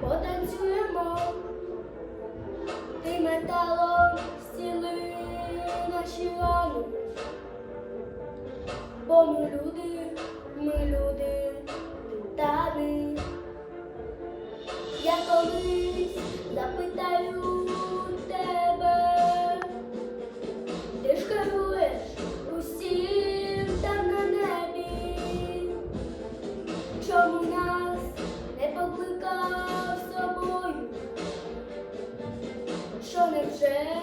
потанцюємо. Ти металом стіли наші рани. Бо ми люди, ми люди, титани. Я колись запитаю energético.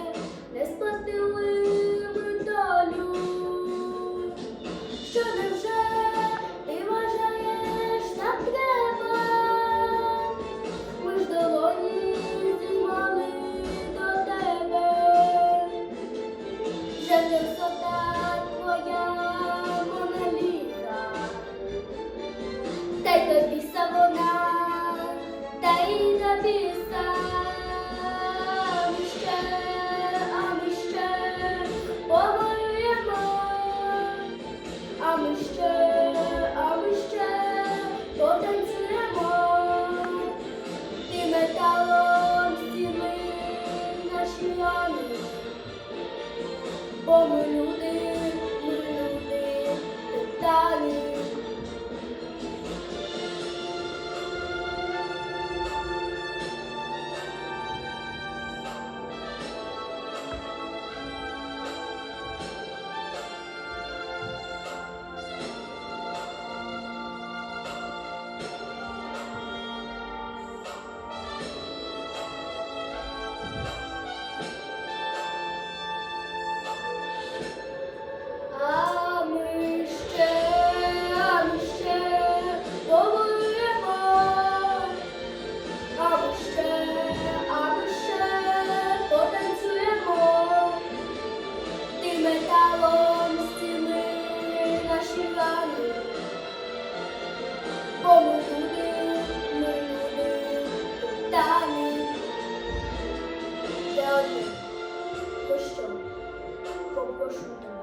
রসুন